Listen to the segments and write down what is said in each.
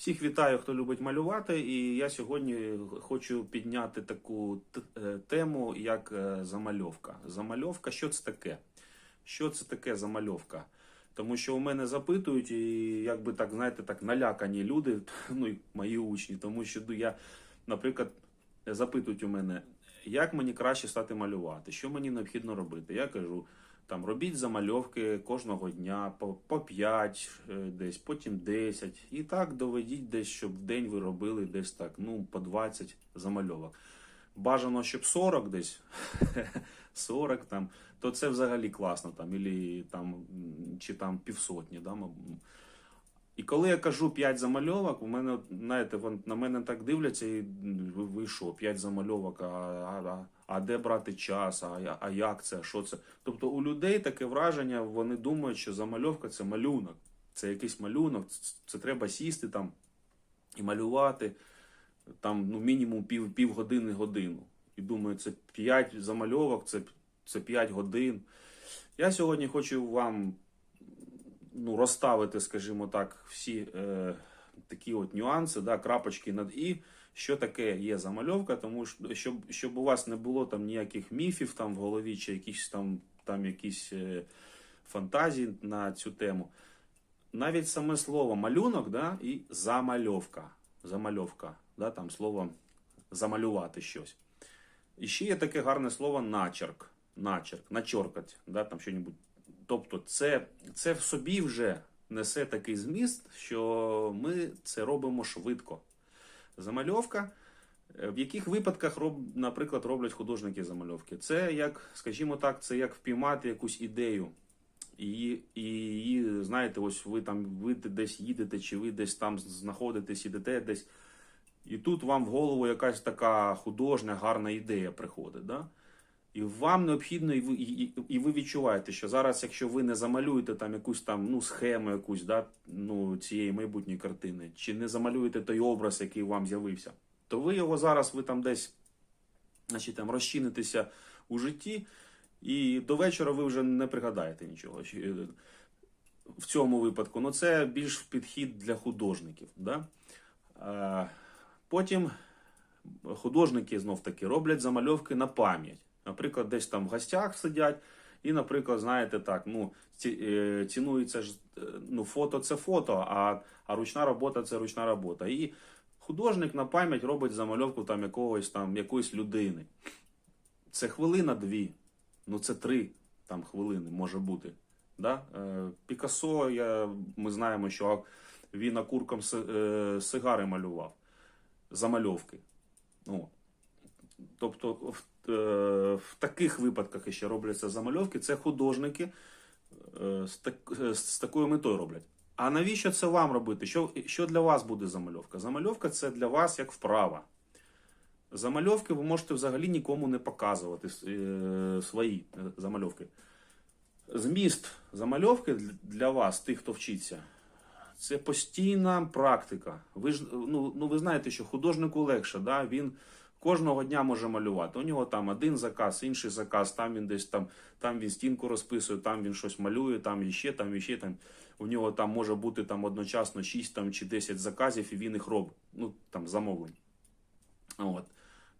Всіх вітаю, хто любить малювати. І я сьогодні хочу підняти таку е, тему, як е, замальовка. Замальовка, що це таке? Що це таке замальовка? Тому що у мене запитують, і якби так, знаєте, так налякані люди, ну і мої учні, тому що ну, я, наприклад, запитують у мене, як мені краще стати малювати, що мені необхідно робити. Я кажу, там робіть замальовки кожного дня по, по 5 е, десь, потім 10. І так доведіть десь, щоб в день ви робили десь так, ну, по 20 замальовок. Бажано, щоб 40 десь, 40 там, то це взагалі класно, там, ілі, там, чи там півсотні. Да. І коли я кажу 5 замальовок, у мене, знаєте, на мене так дивляться, і ви що, 5 замальовок, а, а, а, а де брати час, а, а як це, що це? Тобто у людей таке враження, вони думають, що замальовка це малюнок, це якийсь малюнок, це, треба сісти там і малювати там ну, мінімум пів, пів години годину. І думаю, це 5 замальовок, це, це 5 годин. Я сьогодні хочу вам ну, розставити, скажімо так, всі е, такі от нюанси, да, крапочки над і, що таке є замальовка, тому що щоб, щоб у вас не було там ніяких міфів там в голові чи якісь там, там якісь е, фантазії на цю тему. Навіть саме слово малюнок да, і замальовка. Замальовка, да, там слово замалювати щось. І ще є таке гарне слово начерк. Начерк, начоркать, да, там щось. Тобто, це, це в собі вже несе такий зміст, що ми це робимо швидко. Замальовка. е, В яких випадках, роб, наприклад, роблять художники замальовки? Це як, скажімо так, це як впіймати якусь ідею. І, і її, знаєте, ось ви там ви десь їдете, чи ви десь там знаходитесь, ідете десь. І тут вам в голову якась така художня, гарна ідея приходить. Да? І вам необхідно, і ви, і, і- ви відчуваєте, що зараз, якщо ви не замалюєте там якусь там ну, схему якусь, да, ну, цієї майбутньої картини, чи не замалюєте той образ, який вам з'явився, то ви його зараз ви там десь значить, там, розчинитеся у житті, і до вечора ви вже не пригадаєте нічого. Е, В цьому випадку, ну це більш підхід для художників. Да? Потім художники знов таки роблять замальовки на пам'ять. Наприклад, десь там в гостях сидять, і, наприклад, знаєте, так, ну, е, цінується ж е, ну, фото це фото, а, а ручна робота це ручна робота. І художник на пам'ять робить замальовку там якогось там якоїсь людини. Це хвилина дві, ну це три там хвилини може бути. Да? Е, Пікассо, я, ми знаємо, що він окурком сигари малював замальовки. Ну, тобто в, е, в таких випадках ще робляться замальовки. Це художники е, з, так, е, з такою метою роблять. А навіщо це вам робити? Що, що для вас буде замальовка? Замальовка це для вас як вправа. Замальовки ви можете взагалі нікому не показувати е, свої замальовки. Зміст замальовки для вас, тих, хто вчиться, це постійна практика. Ви ж ну, ну ви знаєте, що художнику легше, да? він кожного дня може малювати. У нього там один заказ, інший заказ, там він десь там, там він стінку розписує, там він щось малює, там іще, там іще там. У нього там може бути там одночасно 6 там, чи 10 заказів, і він їх робить. Ну там замовлень. От.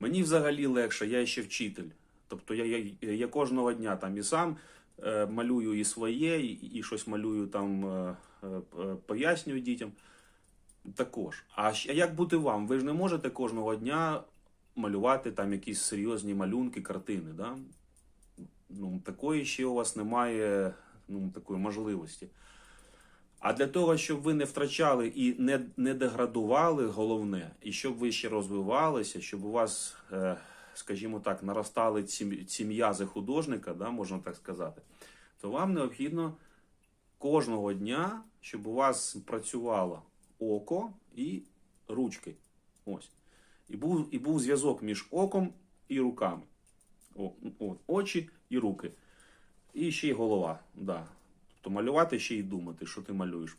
Мені взагалі легше, я ще вчитель. Тобто я, я, я кожного дня там і сам е, малюю і своє, і, і щось малюю там, е, е, е, пояснюю дітям. Також. А а як бути вам? Ви ж не можете кожного дня малювати там якісь серйозні малюнки, картини. Да? Ну, такої ще у вас немає ну, такої можливості. А для того, щоб ви не втрачали і не, не деградували, головне, і щоб ви ще розвивалися, щоб у вас, е, скажімо так, наростали ці, ці м'язи художника, да, можна так сказати, то вам необхідно кожного дня, щоб у вас працювало око і ручки. Ось. І був, і був зв'язок між оком і руками. О, от, очі і руки. І ще й голова. Да. Тобто малювати ще й думати, що ти малюєш.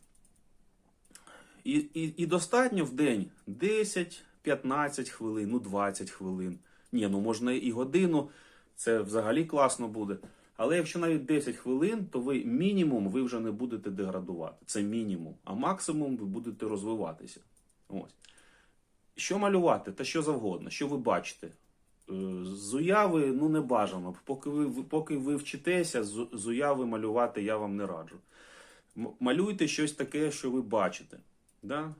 І, і, і достатньо в день 10-15 хвилин, ну 20 хвилин. Ні, ну можна і годину, це взагалі класно буде. Але якщо навіть 10 хвилин, то ви мінімум ви вже не будете деградувати. Це мінімум. А максимум ви будете розвиватися. Ось. Що малювати, та що завгодно, що ви бачите. Е, З уяви ну не бажано. Поки ви, поки ви вчитеся, з, уяви малювати я вам не раджу. Малюйте щось таке, що ви бачите. Да?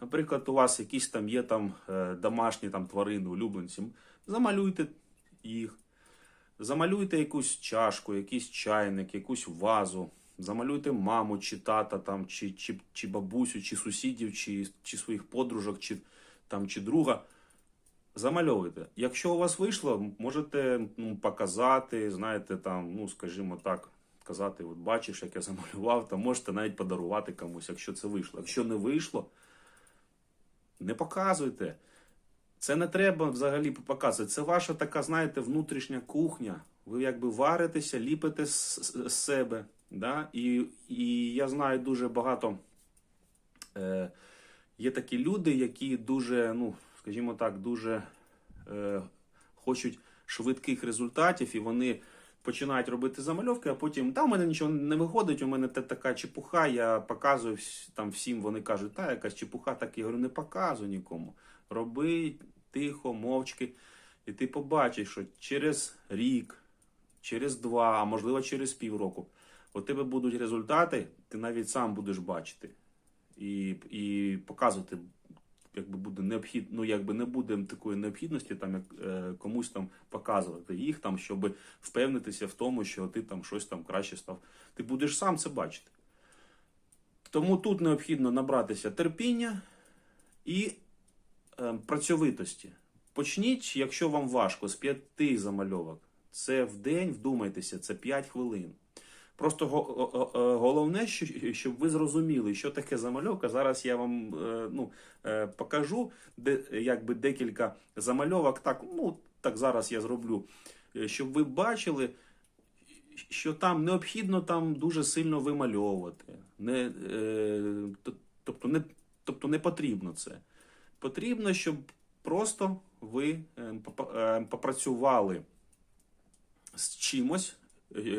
Наприклад, у вас якісь там є там е, домашні там тварини, улюбленці. Замалюйте їх. Замалюйте якусь чашку, якийсь чайник, якусь вазу. Замалюйте маму, чи тата, там, чи, чи, чи бабусю, чи сусідів, чи, чи своїх подружок, чи, там, чи друга. Замальовуйте. Якщо у вас вийшло, можете ну, показати, знаєте, там, ну, скажімо так, казати, от бачиш, як я замалював, то можете навіть подарувати комусь, якщо це вийшло. Якщо не вийшло, не показуйте. Це не треба взагалі показувати. Це ваша така, знаєте, внутрішня кухня. Ви якби варитеся, ліпите з, з- з себе. Да? І, і я знаю дуже багато. Е, є такі люди, які дуже, ну, скажімо так, дуже е, хочуть швидких результатів, і вони починають робити замальовки, а потім та у мене нічого не виходить, у мене та така чепуха, я показую там всім, вони кажуть, та якась чепуха, так я говорю, не показуй нікому. Роби тихо, мовчки, і ти побачиш, що через рік, через два, а можливо через півроку, у тебе будуть результати, ти навіть сам будеш бачити і, і показувати, якби буде необхідно, ну якби не буде такої необхідності там як е, комусь там показувати їх там, щоб впевнитися в тому, що ти там щось там краще став. Ти будеш сам це бачити. Тому тут необхідно набратися терпіння і е, працьовитості. Почніть, якщо вам важко, з п'яти замальовок. Це в день, вдумайтеся, це 5 хвилин. Просто головне, що- щоб ви зрозуміли, що таке замальовка. Зараз я вам е, ну, е, покажу де, якби декілька замальовок. Так, ну, так зараз я зроблю, е, щоб ви бачили, що там необхідно там дуже сильно вимальовувати. Не, тобто, не, тобто не потрібно це. Потрібно, щоб просто ви е, попа- е, попрацювали з чимось,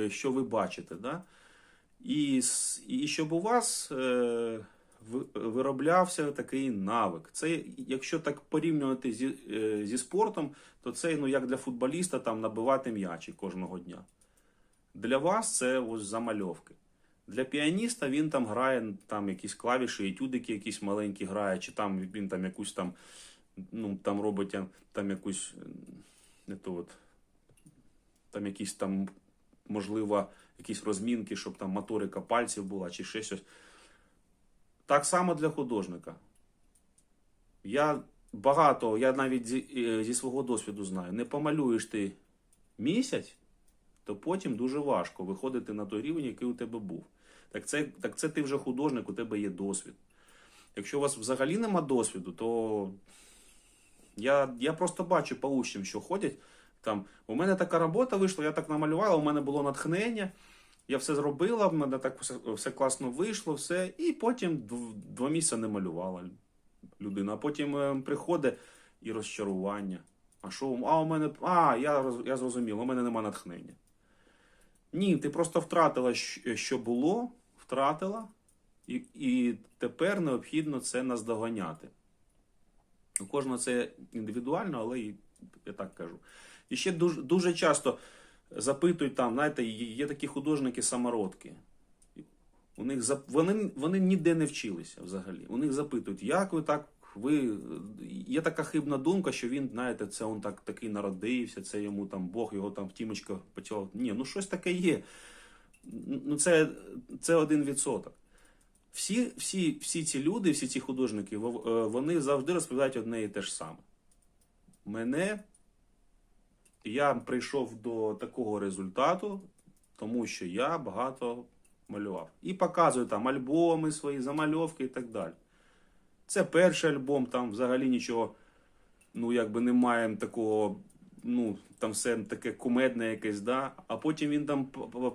що ви бачите. Да? І, і щоб у вас е, вироблявся такий навик. Це, якщо так порівнювати зі, е, зі спортом, то це ну, як для футболіста там, набивати м'ячі кожного дня. Для вас це ось замальовки. Для піаніста він там грає там якісь клавіші, етюдики якісь маленькі грає, чи там він там якусь там, ну, там робить там якусь е, не то от, там якісь там, можливо, якісь розмінки, щоб там моторика пальців була, чи ще щось. Так само для художника. Я багато, я навіть зі, е, зі свого досвіду знаю, не помалюєш ти місяць, то потім дуже важко виходити на той рівень, який у тебе був. Так це, так це ти вже художник, у тебе є досвід. Якщо у вас взагалі нема досвіду, то я, я просто бачу по учням, що ходять. Там, у мене така робота вийшла, я так намалювала, у мене було натхнення, я все зробила, в мене так все, все класно вийшло, все, і потім два місяці не малювала людина. А потім е, приходить і розчарування. А що, а у мене, а, я, я зрозумів, у мене нема натхнення. Ні, ти просто втратила, що було, втратила, і, і тепер необхідно це наздоганяти. У кожного це індивідуально, але і, я так кажу. І ще дуже, дуже часто запитують там, знаєте, є такі художники самородки. У них вони, вони ніде не вчилися взагалі. У них запитують, як ви так. Ви є така хибна думка, що він, знаєте, це он так такий народився, це йому там Бог його там втімочка почав. Ні, ну щось таке є. Ну це, це один відсоток. Всі, всі, всі ці люди, всі ці художники, е, вони завжди розповідають одне і те ж саме. Мене я прийшов до такого результату, тому що я багато малював. І показую там альбоми свої, замальовки і так далі. Це перший альбом, там взагалі нічого, ну якби немає такого, ну там все таке кумедне якесь, да. А потім він там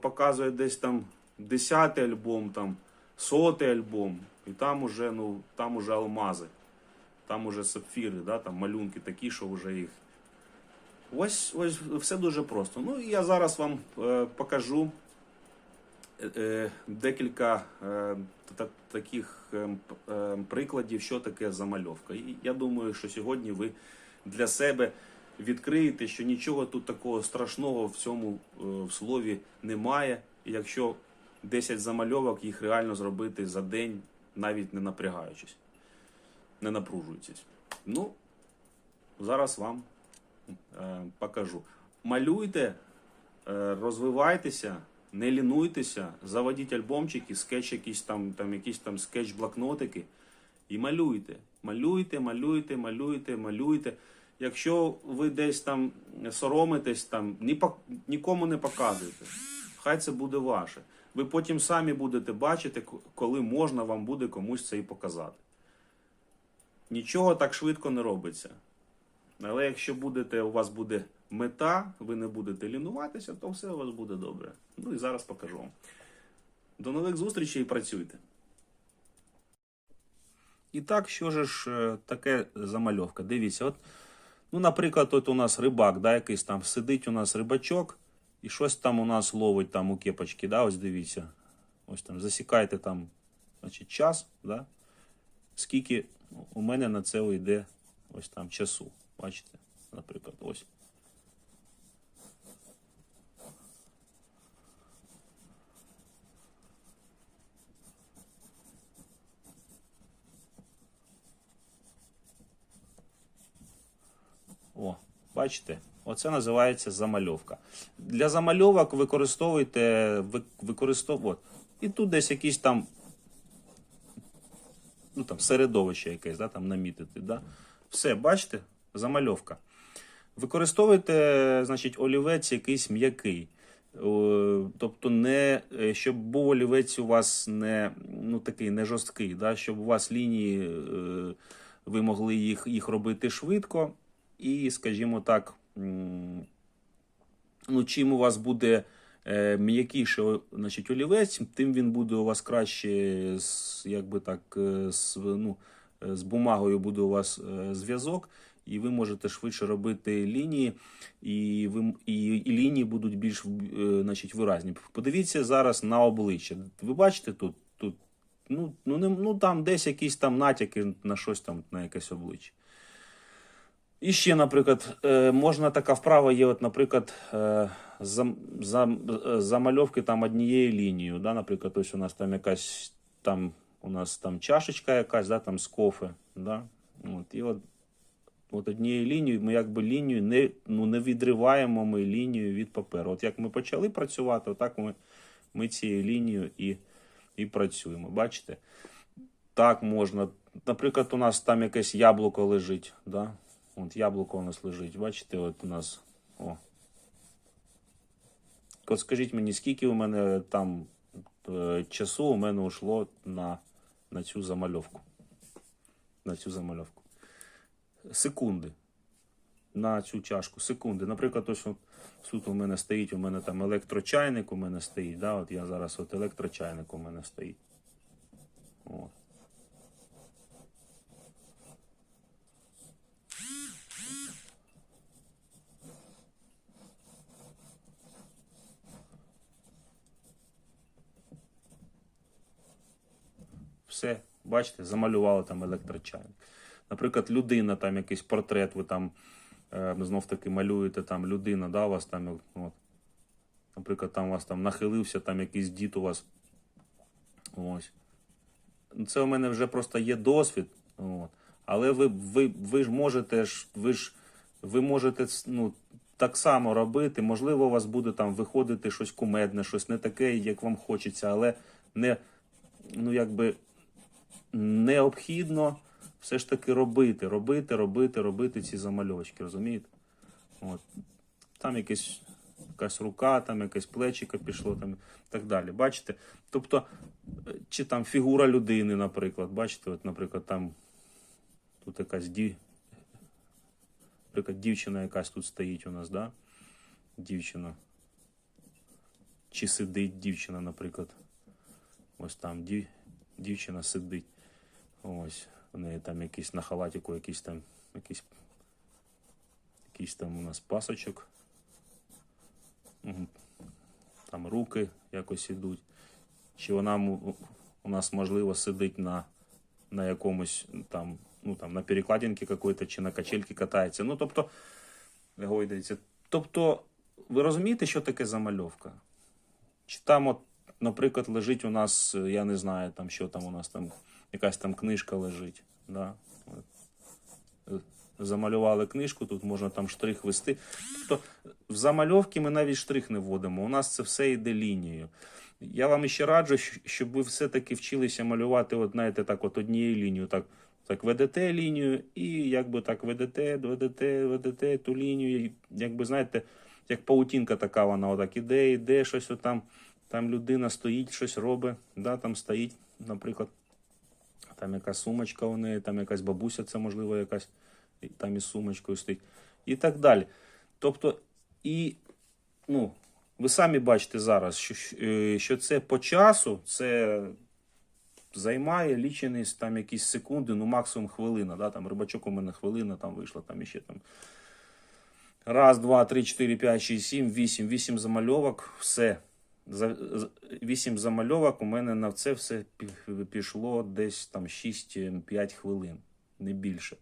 показує десь там десятий альбом, там сотий альбом, і там уже, ну, там уже алмази, там уже сапфіри, да, там малюнки такі, що вже їх. Ось ось все дуже просто. Ну і я зараз вам е, покажу е, декілька е, та- таких е, е, прикладів, що таке замальовка. І я думаю, що сьогодні ви для себе відкриєте, що нічого тут такого страшного в цьому е, в слові немає. Якщо 10 замальовок, їх реально зробити за день, навіть не напрягаючись, не напружуючись. Ну, зараз вам е, покажу. Малюйте, е, розвивайтеся, не лінуйтеся, заводіть альбомчики, скетч якісь там, там якісь там скетч-блокнотики і малюйте. Малюйте, малюйте, малюйте, малюйте. Якщо ви десь там соромитесь, там ні, нікому не показуйте. Хай це буде ваше. Ви потім самі будете бачити, коли можна вам буде комусь це і показати. Нічого так швидко не робиться. Але якщо будете, у вас буде мета, ви не будете лінуватися, то все у вас буде добре. Ну і зараз покажу вам. До нових зустрічей і працюйте. І так, що ж е, таке замальовка? Дивіться, от, ну, наприклад, от у нас рибак, да, якийсь там сидить у нас рибачок, і щось там у нас ловить там у кепочки, да, ось дивіться. Ось там засікайте там значить, час, да, скільки у мене на це йде ось там часу. Бачите, наприклад, ось. О, бачите? Оце називається замальовка. Для замальовок використовуйте ви- використов... от. І тут десь якісь там, ну там середовище якесь, да, там намітити. Да? Все, бачите? Замальовка. Використовуйте, значить, олівець якийсь м'який. Тобто, не, е, щоб був олівець у вас не ну, такий не жорсткий, да? щоб у вас лінії, е, ви могли їх, їх робити швидко. І, скажімо так, ну, чим у вас буде е, м'якіше значить, олівець, тим він буде у вас краще, з, якби так, з, ну, з бумагою буде у вас зв'язок, і ви можете швидше робити лінії, і, ви, і, і лінії будуть більш е, значить, виразні. Подивіться зараз на обличчя. Ви бачите тут, тут ну, ну, не, ну там десь якісь там натяки на щось там, на якесь обличчя. І ще, наприклад, е, можна така вправа є, от, наприклад, е, зам, зам, замальовки там однією лінією. Да? Наприклад, ось у нас там якась там у нас там чашечка якась, да, там з кофе. Да? От, і от, от однією лінією ми якби лінію не, ну, не відриваємо ми лінію від паперу. От як ми почали працювати, отак ми, ми цією лінією і, і працюємо. Бачите? Так можна. Наприклад, у нас там якесь яблуко лежить. Да? От яблуко у нас лежить. Бачите, от у нас. О. От скажіть мені, скільки у мене там е, часу у мене ушло на, на цю замальовку. На цю замальовку. Секунди. На цю чашку. Секунди. Наприклад, от, тут у мене стоїть, у мене там електрочайник у мене стоїть. Да? От я зараз от електрочайник у мене стоїть. От. Все, бачите, замалювали там електрочайник. Наприклад, людина, там якийсь портрет, ви там е, знов таки малюєте там людина, да, у вас там, от, наприклад, там у вас там нахилився, там якийсь дід у вас. Ось. Це у мене вже просто є досвід. От. Але ви, ви, ви ж можете ж, ви ж ви можете ну, так само робити. Можливо, у вас буде там виходити щось кумедне, щось не таке, як вам хочеться, але не, ну, якби, необхідно все ж таки робити, робити, робити, робити ці замальовочки, розумієте? От. Там якесь, якась рука, там якесь плечико пішло, там так далі. Бачите? Тобто, е, чи там фігура людини, наприклад, бачите, от, наприклад, там тут якась ді... наприклад, дівчина якась тут стоїть у нас, да? Дівчина. Чи сидить дівчина, наприклад. Ось там дів... дівчина сидить. Ось. У неї там якийсь на халатику, якийсь там, якийсь, якийсь там у нас пасочок. Там руки якось ідуть. чи вона у нас можливо сидить на, на якомусь там, ну там на перекладинці какой-то, чи на качельці катається. Ну, тобто, гойдається. Тобто, ви розумієте, що таке замальовка? Чи там, от, наприклад, лежить у нас, я не знаю, там що там у нас там, якась там книжка лежить. Да? Е, Замалювали книжку, тут можна там штрих вести. Тобто в замальовки ми навіть штрих не вводимо. У нас це все йде лінією. Я вам ще раджу, щоб ви все-таки вчилися малювати, от, знаєте, так, от однією лінією. Так, так ведете лінію, і якби так ведете, ведете, ведете ту лінію. Якби знаєте, як паутінка така, вона отак іде, іде, щось отам. Там людина стоїть, щось робить, да, там стоїть, наприклад, там якась сумочка у неї, там якась бабуся, це можливо якась, там із сумочкою стоїть. І так далі. Тобто, і, ну, ви самі бачите зараз, що, е, що це по часу, це займає лічені там якісь секунди, ну максимум хвилина. Да? Там рибачок у мене хвилина там вийшла, там іще там. Раз, два, три, чотири, п'ять, шість, сім, вісім. Вісім замальовок, все. За, з- вісім замальовок у мене на це все пішло десь там 6-5 хвилин, не більше.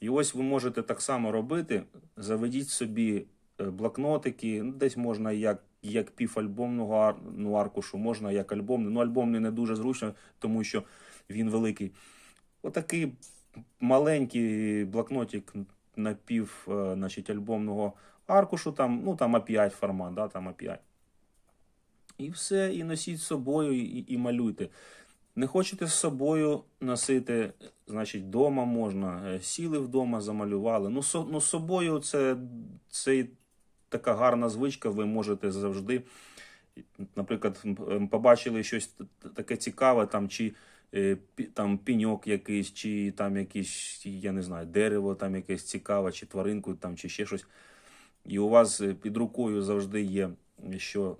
І ось ви можете так само робити. Заведіть собі е, блокнотики, ну, десь можна як, як півальбомного ар, ну, аркушу, можна як альбомний. Ну, альбомний не дуже зручно, тому що він великий. Отакий маленький блокнотик на пів е, значить, альбомного аркушу, там, ну там А5 формат, да, там А5. І все, і носіть з собою, і, і малюйте. Не хочете з собою носити, значить, вдома можна. Е, Сіли вдома, замалювали. Ну, со, ну з собою це, це така гарна звичка, ви можете завжди. Наприклад, м, побачили щось таке цікаве, там, чи е, там піньок якийсь, чи там якийсь, я не знаю, дерево там якесь цікаве, чи тваринку, там, чи ще щось. І у вас е, під рукою завжди є, що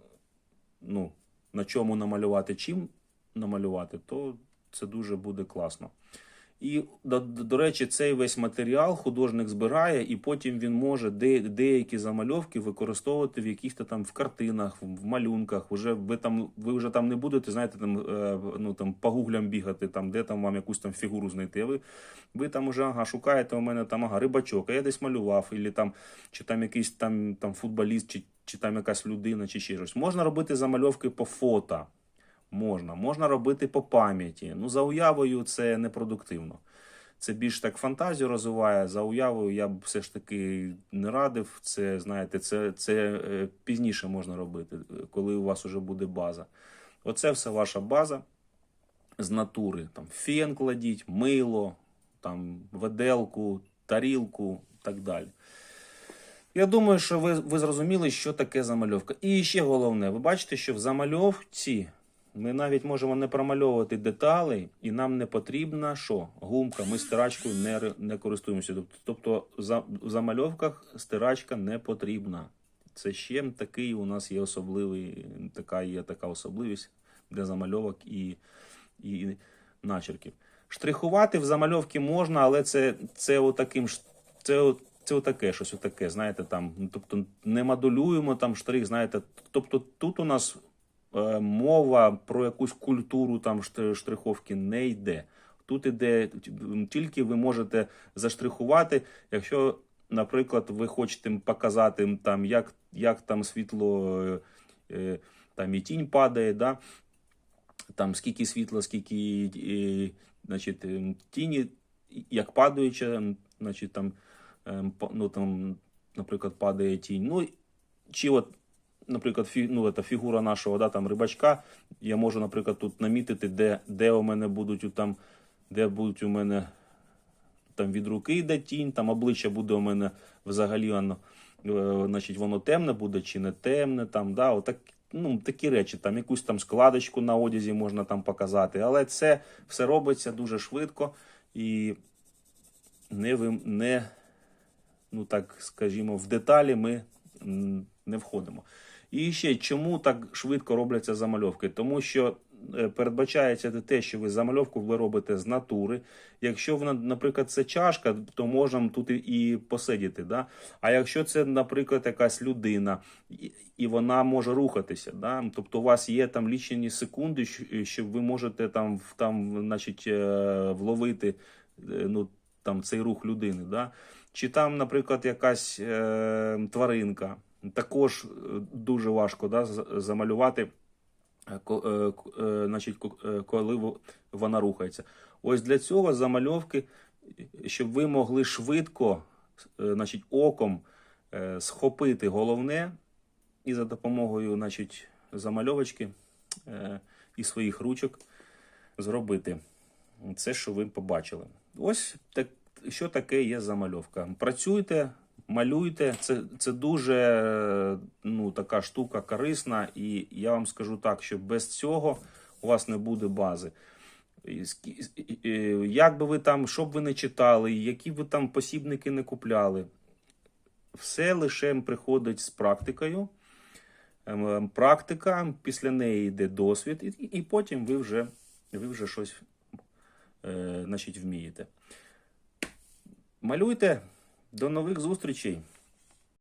ну, на чому намалювати, чим намалювати, то це дуже буде класно. І, до, до речі, цей весь матеріал художник збирає, і потім він може де, деякі замальовки використовувати в якихось там в картинах, в, в малюнках. Уже ви там ви вже там не будете, знаєте, там е, ну там по гуглям бігати, там де там вам якусь там фігуру знайти. Ви, ви там уже ага, шукаєте у мене там ага, рибачок, а я десь малював, і там чи там якийсь там, там футболіст, чи, чи там якась людина, чи ще щось. Можна робити замальовки по фото. Можна, можна робити по пам'яті. Ну, за уявою це непродуктивно. Це більш так фантазію розвиває. За уявою я б все ж таки не радив. Це, знаєте, це, це е, пізніше можна робити, коли у вас вже буде база. Оце все ваша база з натури. Там фен кладіть, мило, там веделку, тарілку і так далі. Я думаю, що ви, ви зрозуміли, що таке замальовка. І ще головне, ви бачите, що в замальовці ми навіть можемо не промальовувати деталей, і нам не потрібна що? Гумка. Ми стирачкою не, не користуємося. Тобто- за, в замальовках стирачка не потрібна. Це ще такий у нас є особливий, така є така особливість для замальовок і, і начерків. Штрихувати в замальовки можна, але це, це отаким це, це отаке щось отаке, знаєте, там, ну, тобто не модулюємо там штрих, знаєте. Тобто тут у нас мова про якусь культуру там шт- штриховки не йде. Тут іде тільки ви можете заштрихувати, якщо, наприклад, ви хочете показати там, як, як там світло е, е, там і тінь падає, да? там скільки світла, скільки е, значить, е, тіні, як падаюча, значить, там, е, ну, там, наприклад, падає тінь. Ну, чи от, наприклад, фі, ну, та фігура нашого да, там, рибачка, я можу, наприклад, тут намітити, де, де у мене будуть там, де будуть у мене там від руки йде тінь, там обличчя буде у мене взагалі воно, е, значить, воно темне буде чи не темне. Там, да, отак, ну, такі речі, там якусь там складочку на одязі можна там показати. Але це все робиться дуже швидко і не, не ну так скажімо, в деталі ми не входимо. І ще чому так швидко робляться замальовки? Тому що е, передбачається те, що ви замальовку ви робите з натури. Якщо вона, наприклад, це чашка, то можемо тут і- посидіти. Да? А якщо це, наприклад, якась людина, і- вона може рухатися, да? тобто у вас є там лічені секунди, щ- щоб ви можете там, там значить, е, вловити е, ну, там, цей рух людини. Да? Чи там, наприклад, якась е, тваринка. Також е, дуже важко да, замалювати, е, е, значить, коли вона рухається. Ось для цього замальовки, щоб ви могли швидко, значить, оком схопити головне і за допомогою значить, замальовочки і своїх ручок зробити це, що ви побачили. Ось так, що таке є замальовка. Працюйте, малюйте. Це, це дуже е, ну, така штука корисна, і я вам скажу так, що без цього у вас не буде бази. Як би ви там, що б ви не читали, які б ви там посібники не купляли, все лише приходить з практикою. Ем, Практика, після неї йде досвід, і, і потім ви вже, ви вже щось е, значить, вмієте. Малюйте. До нових зустрічей!